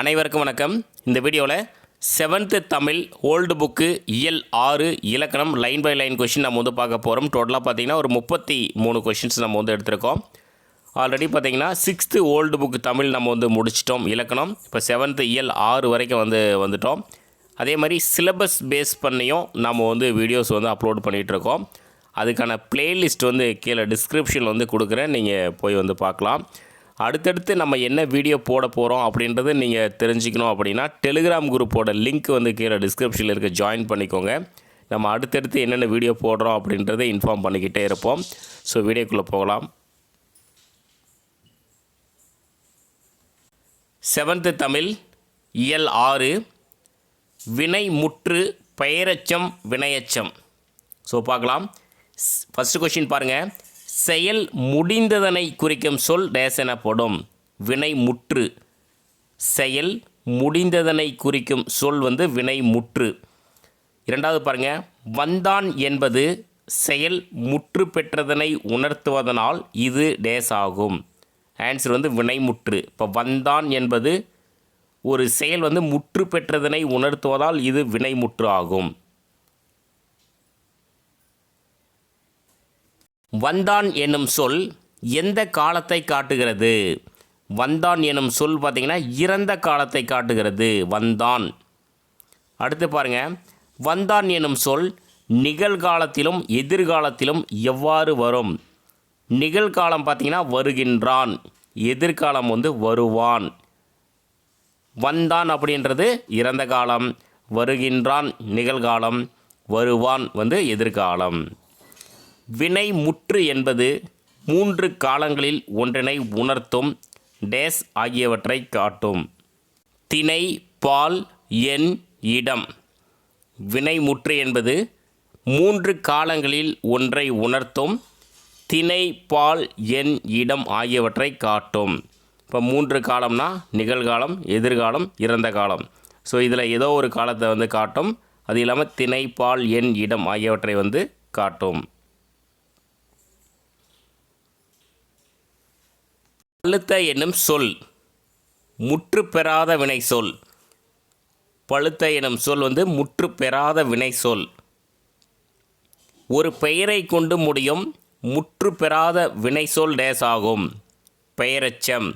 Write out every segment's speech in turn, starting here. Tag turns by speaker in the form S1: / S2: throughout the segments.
S1: அனைவருக்கும் வணக்கம். இந்த வீடியோவில் செவன்த்து தமிழ் ஓல்டு புக்கு இயல் ஆறு இலக்கணம் லைன் பை லைன் கொஷின் நம்ம வந்து பார்க்க போகிறோம் டோட்டலாக பார்த்தீங்கன்னா ஒரு முப்பத்தி மூணு கொஷின்ஸ் நம்ம வந்து எடுத்திருக்கோம். ஆல்ரெடி பார்த்தீங்கன்னா சிக்ஸ்த்து ஓல்டு புக்கு தமிழ் நம்ம வந்து முடிச்சிட்டோம் இலக்கணம். இப்போ செவன்த்து இயல் ஆறு வரைக்கும் வந்து வந்துட்டோம். அதே மாதிரி சிலபஸ் பேஸ் பண்ணியும் நம்ம வந்து வீடியோஸ் வந்து அப்லோட் பண்ணிகிட்ருக்கோம் அதுக்கான பிளேலிஸ்ட் வந்து கீழே டிஸ்கிரிப்ஷனில் வந்து கொடுக்குறேன். நீங்கள் போய் வந்து பார்க்கலாம். அடுத்தடுத்து நம்ம என்ன வீடியோ போட போகிறோம் அப்படின்றத நீங்கள் தெரிஞ்சுக்கணும் அப்படின்னா டெலிகிராம் குரூப்போட லிங்க் வந்து கீழே டிஸ்கிரிப்ஷனில் இருக்க. ஜாயின் பண்ணிக்கோங்க. நம்ம அடுத்தடுத்து என்னென்ன வீடியோ போடுறோம் அப்படின்றத இன்ஃபார்ம் பண்ணிக்கிட்டே இருப்போம். ஸோ வீடியோக்குள்ளே போகலாம். செவன்த்து தமிழ் இயல் ஆறு வினை முற்று பெயரச்சம் வினையச்சம். ஸோ பார்க்கலாம். ஃபஸ்ட்டு கொஷின் பாருங்கள் செயல் முடிந்ததனை குறிக்கும் சொல் டேஸ் எனப்படும் வினை முற்று. செயல் முடிந்ததனை குறிக்கும் சொல் வந்து வினை முற்று. இரண்டாவது பாருங்க. வந்தான் என்பது செயல் முற்று பெற்றதனை உணர்த்துவதனால் இது டேஸ் ஆகும் ஆன்சர் வந்து வினைமுற்று இப்போ வந்தான் என்பது ஒரு செயல் வந்து முற்று பெற்றதனை உணர்த்துவதால் இது வினைமுற்று ஆகும். வந்தான் என்னும் சொல் எந்த காலத்தை காட்டுகிறது? வந்தான் என்னும் சொல் பார்த்திங்கன்னா இறந்த காலத்தை காட்டுகிறது. வந்தான். அடுத்து பாருங்கள் வந்தான் என்னும் சொல் நிகழ்காலத்திலும் எதிர்காலத்திலும் எவ்வாறு வரும்? நிகழ்காலம் பார்த்திங்கன்னா வருகின்றான். எதிர்காலம் வந்து வருவான். வந்தான் அப்படின்றது இறந்த காலம் வருகின்றான் நிகழ்காலம் வருவான் வந்து எதிர்காலம். வினை முற்று என்பது மூன்று காலங்களில் ஒன்றினை உணர்த்தும் டேஸ் ஆகியவற்றை காட்டும். திணை பால் எண் இடம். வினை முற்று என்பது மூன்று காலங்களில் ஒன்றை உணர்த்தும் திணை பால் எண் இடம் ஆகியவற்றை காட்டும். இப்போ மூன்று காலம்னா நிகழ்காலம் எதிர்காலம் இறந்த காலம். ஸோ இதில் ஏதோ ஒரு காலத்தை வந்து காட்டும். அது இல்லாமல் திணை பால் எண் இடம் ஆகியவற்றை வந்து காட்டும். பழுத்த என்னும் சொல் முற்று பெறாத வினை சொல். பழுத்த எனும் சொல் வந்து முற்று பெறாத வினை சொல். ஒரு பெயரை கொண்டு முடியும் முற்று பெறாத வினை சொல் டேஸ் ஆகும் பெயரச்சம்.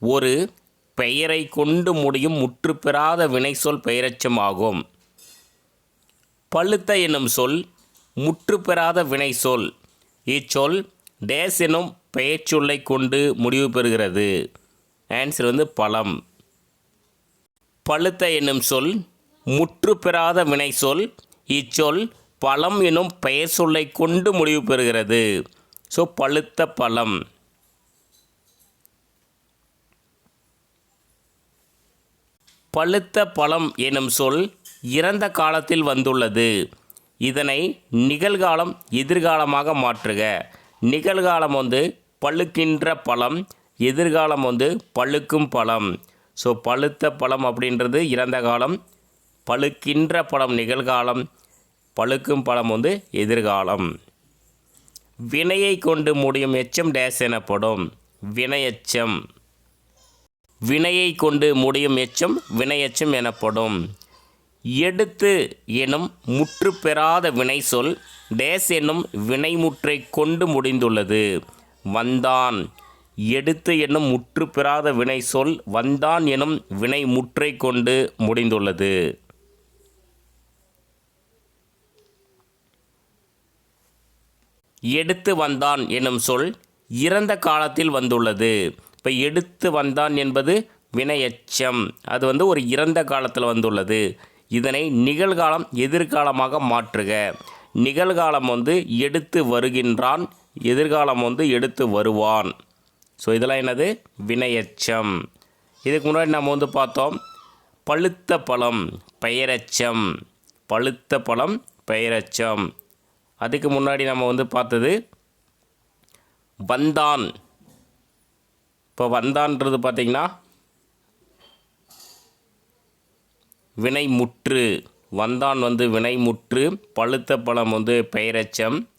S1: ஒரு பெயரை கொண்டு முடியும் முற்று பெறாத வினை சொல் பெயரச்சம் ஆகும். பழுத்த என்னும் சொல் முற்று பெறாத வினை சொல். இச்சொல் டேஸ் எனும் பெயர்ச்சொல்லை கொண்டு முடிவு பெறுகிறது. ஆன்சர் வந்து பழம். பழுத்த என்னும் சொல் முற்று பெறாத வினை சொல் இச்சொல் பழம் எனும் பெயர் சொல்லை கொண்டு முடிவு பெறுகிறது. ஸோ பழுத்த பழம். பழுத்த பழம் எனும் சொல் இறந்த காலத்தில் வந்துள்ளது. இதனை நிகழ்காலம் எதிர்காலமாக மாற்றுக. நிகழ்காலம் வந்து பழுக்கின்ற பழம் எதிர்காலம் வந்து பழுக்கும் பழம். ஸோ பழுத்த பழம் அப்படின்றது இறந்த காலம் பழுக்கின்ற பழம் நிகழ்காலம் பழுக்கும் பழம் வந்து எதிர்காலம். வினையை கொண்டு முடியும் எச்சம் டேஸ் எனப்படும் வினையச்சம். வினையை கொண்டு முடியும் எச்சம் வினையச்சம் எனப்படும். எடுத்து எனும் முற்று பெறாத வினை சொல் டேஸ் என்னும் வினைமுற்றை கொண்டு முடிந்துள்ளது. வந்தான். எடுத்து என்னும் முற்று பெறாத வினை சொல் வந்தான் எனும் வினை முற்றை கொண்டு முடிந்துள்ளது. எடுத்து வந்தான் எனும் சொல் இறந்த காலத்தில் வந்துள்ளது. இப்போ எடுத்து வந்தான் என்பது வினையச்சம். அது வந்து ஒரு இறந்த காலத்தில் வந்துள்ளது. இதனை நிகழ்காலம் எதிர்காலமாக மாற்றுக. நிகழ்காலம் வந்து எடுத்து வருகின்றான் எதிர்காலம் வந்து எடுத்து வருவான். ஸோ இதெல்லாம் என்னது? வினையச்சம். இதுக்கு முன்னாடி நம்ம வந்து பார்த்தோம் பழுத்த பழம் பெயரச்சம். பழுத்த பழம் பெயரச்சம். அதுக்கு முன்னாடி நம்ம வந்து பார்த்தது வந்தான். இப்போ வந்தான்றது பார்த்திங்கன்னா வினைமுற்று. வந்தான் வந்து வினைமுற்று பழுத்த பழம் வந்து பெயரச்சம்.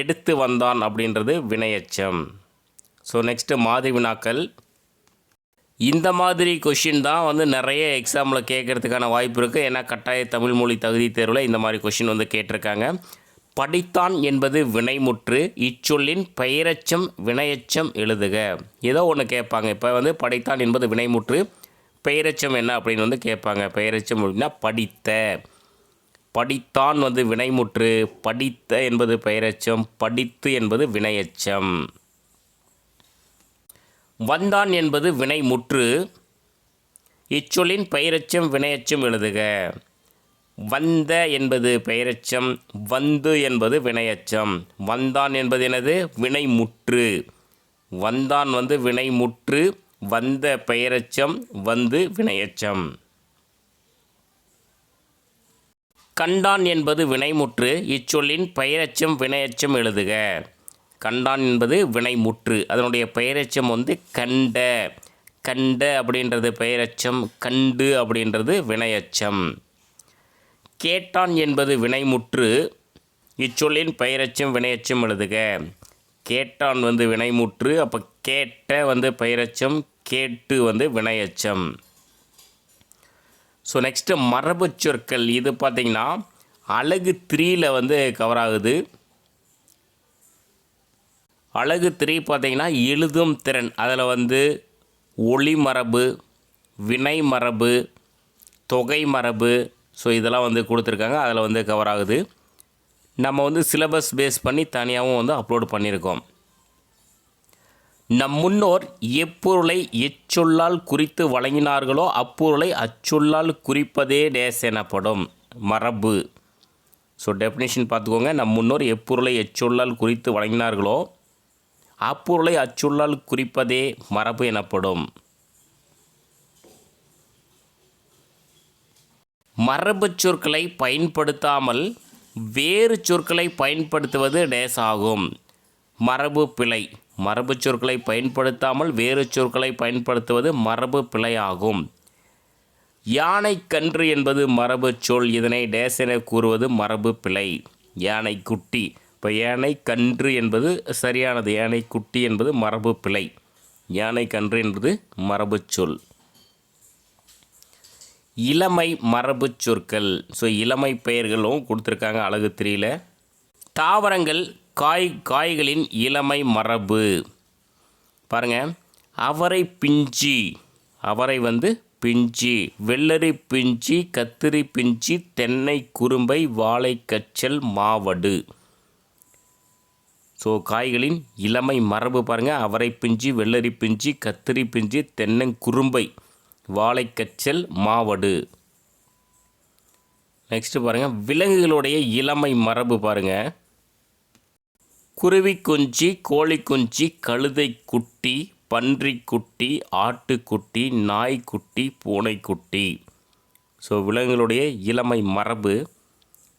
S1: எடுத்து வந்தான் அப்படின்றது வினையச்சம். ஸோ நெக்ஸ்ட்டு மாதிரி வினாக்கள். இந்த மாதிரி கொஷின் தான் வந்து நிறைய எக்ஸாமில் கேட்குறதுக்கான வாய்ப்பு இருக்குது ஏன்னா கட்டாய தமிழ் மொழி தகுதி தேர்வில் இந்த மாதிரி கொஷின் வந்து கேட்டிருக்காங்க. படித்தான் என்பது வினைமுற்று இச்சொல்லின் பெயரச்சம் வினையச்சம் எழுதுக. ஏதோ ஒன்று கேட்பாங்க. இப்போ வந்து படித்தான் என்பது வினைமுற்று பெயரச்சம் என்ன அப்படின்னு வந்து கேட்பாங்க. பெயரச்சம் அப்படின்னா படித்த. படித்தான் வந்து வினைமுற்று படித்த என்பது பெயரச்சம் படித்து என்பது வினையச்சம். வந்தான் என்பது வினைமுற்று இச்சொல்லின் பெயரச்சம் வினையச்சம் எழுதுக. வந்த என்பது பெயரச்சம் வந்து என்பது வினையச்சம். வந்தான் என்பது எனது வினைமுற்று. வந்தான் வந்து வினைமுற்று வந்த பெயரச்சம் வந்து வினையச்சம். கண்டான் என்பது வினைமுற்று இச்சொல்லின் பெயரச்சம் வினையச்சம் எழுதுக. கண்டான் என்பது வினைமுற்று அதனுடைய பெயரச்சம் வந்து கண்ட. கண்ட அப்படின்றது பெயரச்சம் கண்டு அப்படின்றது வினையச்சம். கேட்டான் என்பது வினைமுற்று இச்சொல்லின் பெயரச்சம் வினையச்சம் எழுதுக. கேட்டான் வந்து வினைமுற்று அப்போ கேட்ட வந்து பெயரச்சம் கேட்டு வந்து வினையச்சம். ஸோ நெக்ஸ்ட்டு மரபு சொற்கள். இது பார்த்திங்கன்னா அழகு த்ரீயில் வந்து கவர் ஆகுது. அழகு த்ரீ பார்த்திங்கன்னா எழுதும் திறன். அதில் வந்து ஒளி மரபு வினை மரபு தொகை மரபு. ஸோ இதெல்லாம் வந்து கொடுத்துருக்காங்க. அதில் வந்து கவர் ஆகுது. நம்ம வந்து சிலபஸ் பேஸ் பண்ணி தனியாகவும் வந்து அப்லோட் பண்ணியிருக்கோம். நம் முன்னோர் எப்பொருளை எச்சொல்லால் குறித்து வழங்கினார்களோ அப்பொருளை அச்சொல்லால் குறிப்பதே டேஸ் எனப்படும். மரபு. ஸோ டெஃபினேஷன் பார்த்துக்கோங்க. நம் முன்னோர் எப்பொருளை எச்சொல்லால் குறித்து வழங்கினார்களோ அப்பொருளை அச்சொல்லால் குறிப்பதே மரபு எனப்படும். மரபுச் சொற்களை பயன்படுத்தாமல் வேறு சொற்களை பயன்படுத்துவது டேஸ் ஆகும் மரபு பிழை. மரபு சொற்களை பயன்படுத்தாமல் வேறு சொற்களை பயன்படுத்துவது மரபு பிழை ஆகும் யானை கன்று என்பது மரபு சொல். இதனை டேஸ் என கூறுவது மரபு பிழை. யானை குட்டி. இப்போ யானை கன்று என்பது சரியானது. யானை குட்டி என்பது மரபு பிழை. யானை கன்று என்பது மரபு சொல். இளமை மரபு சொற்கள். ஸோ இளமை பெயர்களும் கொடுத்துருக்காங்க அழகு த்ரீல தாவரங்கள் காய் காய்களின் இளமை மரபு. பாருங்கள் அவரை பிஞ்சி. அவரை வந்து பிஞ்சி. வெள்ளரி பிஞ்சி கத்திரி பிஞ்சி தென்னை குறும்பை வாழைக்கச்சல் மாவடு. ஸோ காய்களின் இளமை மரபு பாருங்கள் அவரை பிஞ்சி வெள்ளரி பிஞ்சி கத்திரி பிஞ்சி தென்னங்குறும்பை வாழைக்கச்சல் மாவடு. நெக்ஸ்ட்டு பாருங்கள் விலங்குகளுடைய இளமை மரபு பாருங்கள் குருவி குஞ்சு கோழி குஞ்சு கழுதை குட்டி பன்றிக்குட்டி ஆட்டுக்குட்டி நாய்க்குட்டி பூனைக்குட்டி ஸோ விலங்குகளுடைய இளமை மரபு.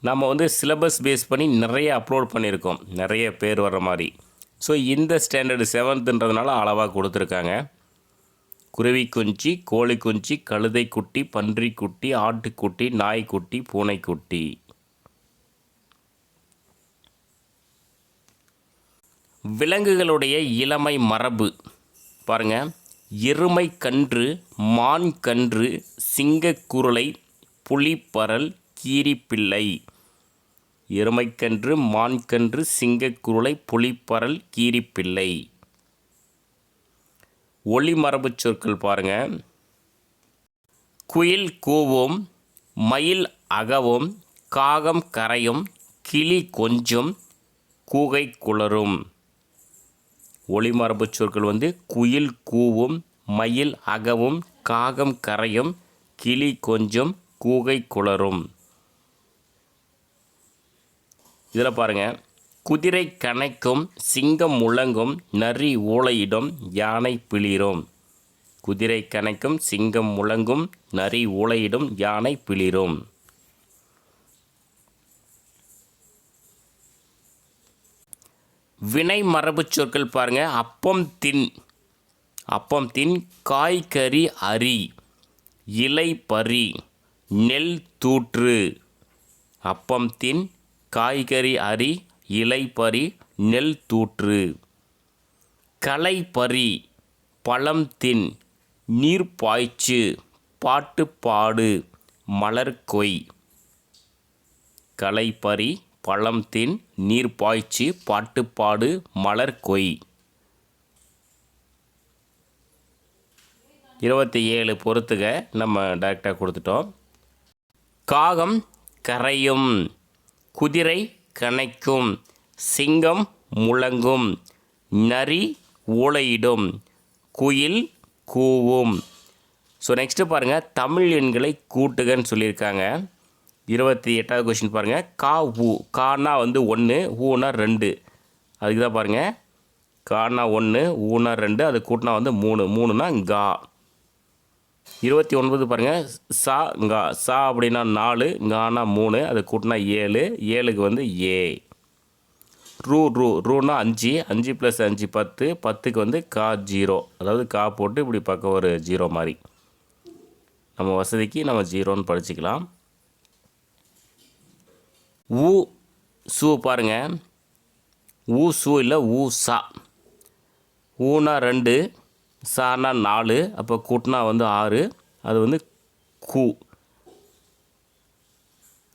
S1: நம்ம வந்து சிலபஸ் பேஸ் பண்ணி நிறைய அப்லோட் பண்ணியிருக்கோம். நிறைய பேர் வர்ற மாதிரி. ஸோ இந்த ஸ்டாண்டர்டு செவன்த்துன்றதுனால அளவாக கொடுத்துருக்காங்க. குருவி குஞ்சு கோழி குஞ்சு கழுதை குட்டி பன்றிக்குட்டி ஆட்டுக்குட்டி நாய்க்குட்டி பூனைக்குட்டி விலங்குகளுடைய இளமை மரபு. பாருங்கள் எருமை கன்று மான் கன்று சிங்கக்குருளை புலிப்பரல் கீரிப்பிள்ளை எருமைக்கன்று மான்கன்று சிங்கக்குருளை புலிப்பரல் கீரிப்பிள்ளை ஒளி சொற்கள் பாருங்க. குயில் கூவும் மயில் அகவும் காகம் கரையும் கிளி கொஞ்சும் கூகை குளரும். ஒளிமரபு சொற்கள் வந்து குயில் கூவும் மயில் அகவும் காகம் கரையும் கிளி கொஞ்சம் கூகை குளரும். இதில் பாருங்கள் குதிரை கணைக்கும் சிங்கம் முழங்கும் நரி ஊளையிடும் யானை பிளிரும். குதிரை கணைக்கும் சிங்கம் முழங்கும் நரி ஊளையிடும் யானை பிளிரும். வினை மரபு சொற்கள் பாருங்கள் அப்பம் தின். அப்பம் தின் காய்கறி அரி. இலை பறி. நெல் தூற்று. அப்பம் தின் காய்கறி அரி. இலை பறி. நெல் தூற்று. களை பறி. பழம் தின். நீர் பாய்ச்சு. பாட்டு பாடு. மலர் கொய். களைப்பறி பழம் தின் நீர் பாய்ச்சி பாட்டுப்பாடு மலர் கொய் இருபத்தி ஏழு பொறுத்துக நம்ம டைரெக்டாக கொடுத்துட்டோம். காகம் கரையும் குதிரை கனைக்கும் சிங்கம் முழங்கும் நரி ஊளையிடும் குயில் கூவும். ஸோ நெக்ஸ்ட்டு பாருங்கள் தமிழ் எண்களை கூட்டுகன்னு சொல்லியிருக்காங்க. இருபத்தி எட்டாவது கொஷின் பாருங்கள் கா ஊ கானா வந்து ஒன்று ஊனா ரெண்டு. அதுக்கு தான் பாருங்கள் கானா ஒன்று ஊனா ரெண்டு அது கூட்டினா வந்து மூணு. மூணுனா கா. இருபத்தி ஒன்பது பாருங்கள் சா கா. சா அப்படின்னா நாலு கானா மூணு அது கூட்டினா ஏழு. ஏழுக்கு வந்து ஏ. ரூ ரூ. ரூனா அஞ்சு. அஞ்சு ப்ளஸ் அஞ்சு பத்து. பத்துக்கு வந்து கா ஜீரோ. அதாவது கா போட்டு இப்படி பக்கம் ஒரு ஜீரோ மாதிரி. நம்ம வசதிக்கு நம்ம ஜீரோன்னு படிச்சுக்கலாம். ஊ சூ பாருங்க. ஊ சூ இல்லை ஊ சா. ஊனா ரெண்டு சானா நாலு அப்போ கூட்டினா வந்து ஆறு. அது வந்து கு.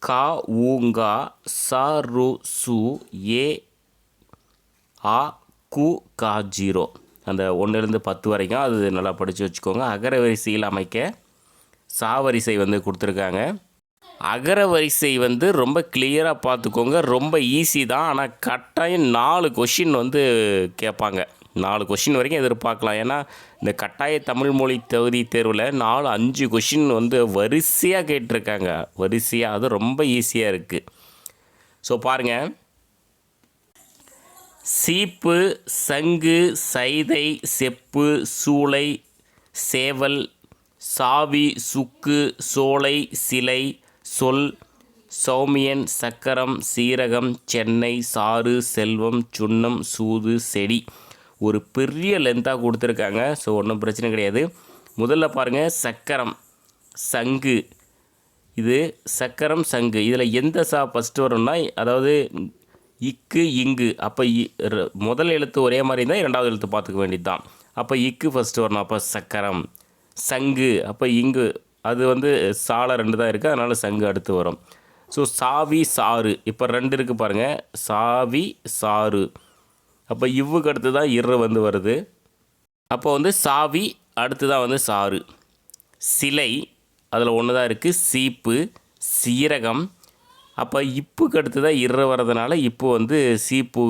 S1: கா ஊங்கா சா ரு சு ஏ ஆ கு கா ஜீரோ. அந்த ஒன்றுலேருந்து பத்து வரைக்கும் அது நல்லா படித்து வச்சுக்கோங்க. அகர வரிசையில் அமைக்க சாவரிசை வந்து கொடுத்துருக்காங்க. அகர வரிசை வந்து ரொம்ப கிளியராக பார்த்துக்கோங்க. ரொம்ப ஈஸி தான். ஆனால் கட்டாயம் நாலு கொஷின் வந்து கேட்பாங்க. நாலு கொஷின் வரைக்கும் எதிர்பார்க்கலாம். ஏன்னா இந்த கட்டாய தமிழ் மொழி தகுதி தேர்வில் நாலு அஞ்சு கொஷின் வந்து வரிசையாக கேட்டிருக்காங்க. வரிசையாக அது ரொம்ப ஈஸியாக இருக்குது ஸோ பாருங்கள் சீப்பு சங்கு சைதை செப்பு சூளை சேவல் சாவி சுக்கு சோலை சிலை சொல் சௌமியன் சக்கரம் சீரகம் சென்னை சாறு செல்வம் சுண்ணம் சூது செடி. ஒரு பெரிய லென்த்தாக கொடுத்துருக்காங்க. ஸோ ஒன்றும் பிரச்சனை கிடையாது. முதல்ல பாருங்கள் சக்கரம் சங்கு. இது சக்கரம் சங்கு. இதில் எந்த சா ஃபஸ்ட்டு வரும்னா அதாவது இக்கு இங்கு. அப்போ இ முதல் எழுத்து ஒரே மாதிரி இருந்தால் இரண்டாவது எழுத்து பார்த்துக்க வேண்டியது தான் அப்போ இக்கு ஃபஸ்ட்டு வரணும். அப்போ சக்கரம் சங்கு. அப்போ இங்கு அது வந்து சாலை ரெண்டு தான் இருக்குது அதனால் சங்கு அடுத்து வரும். ஸோ சாவி சாறு. இப்போ ரெண்டு இருக்குது பாருங்கள் சாவி சாறு. அப்போ இவ்வுக்கு அடுத்து தான் இரு வந்து வருது. அப்போ வந்து சாவி அடுத்து தான் வந்து சாறு. சிலை அதில் ஒன்று தான் இருக்குது சீப்பு சீரகம். அப்போ இப்புக்கு அடுத்து தான் இரு வர்றதுனால இப்போ வந்து சீப்பு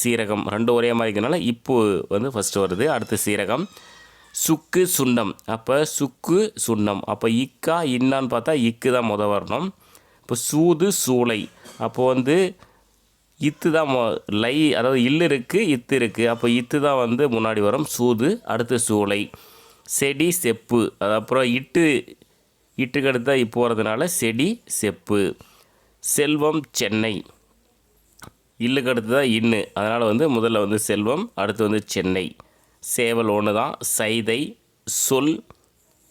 S1: சீரகம் ரெண்டும் ஒரே மாதிரி இருக்கிறதுனால இப்போ வந்து ஃபஸ்ட்டு வருது அடுத்து சீரகம். சுக்கு சுண்ணம். அப்போ சுக்கு சுண்ணம். அப்போ இக்கா இன்னான்னு பார்த்தா இக்கு தான் முத வரணும். இப்போ சூது சூளை. அப்போது வந்து இத்து தான் மொ- லை அதாவது இல்லு இருக்குது இத்து இருக்குது அப்போ இத்து தான் வந்து முன்னாடி வரும். சூது அடுத்து சூளை. செடி செப்பு. அது அப்புறம் இட்டு இட்டுக்கு அடுத்து தான் இப்போ போகிறதுனால செடி செப்பு. செல்வம் சென்னை. இல்லுக்கு அடுத்து தான் இன்னு. அதனால் வந்து முதல்ல வந்து செல்வம் அடுத்து வந்து சென்னை. சேவல் ஒன்று தான் சைதை சொல்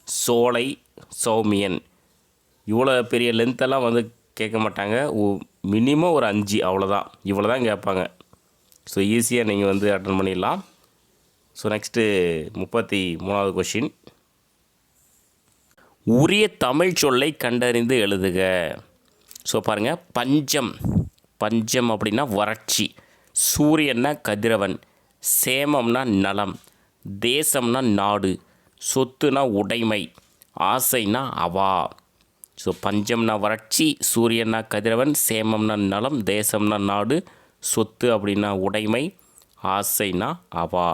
S1: சோலை சௌமியன். இவ்வளோ பெரிய லென்த்தெல்லாம் வந்து கேட்க மாட்டாங்க. மினிமம் ஒரு அஞ்சு அவ்வளோதான் இவ்வளோ தான் கேட்பாங்க ஸோ ஈஸியாக நீங்கள் வந்து அட்டன் பண்ணிடலாம். ஸோ நெக்ஸ்ட்டு முப்பத்தி மூணாவது கொஷின் உரிய தமிழ் சொல்லை கண்டறிந்து எழுதுக. ஸோ பாருங்கள் பஞ்சம். பஞ்சம் அப்படின்னா வறட்சி. சூரியன்னா கதிரவன். சேமம்னா நலம் தேசம்னா நாடு சொத்துனா உடைமை ஆசைனா அவா. ஸோ பஞ்சம்னா வறட்சி சூரியன்னா கதிரவன் சேமம்னா நலம் தேசம்னா நாடு சொத்து அப்படின்னா உடைமை ஆசைனா அவா.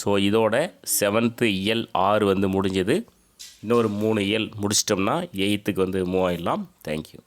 S1: ஸோ இதோட செவன்த்து இயல் ஆறு வந்து முடிஞ்சது. இன்னொரு மூணு இயல் முடிச்சிட்டோம்னா எயித்துக்கு வந்து மூவ் ஆயிடலாம். தேங்க்யூ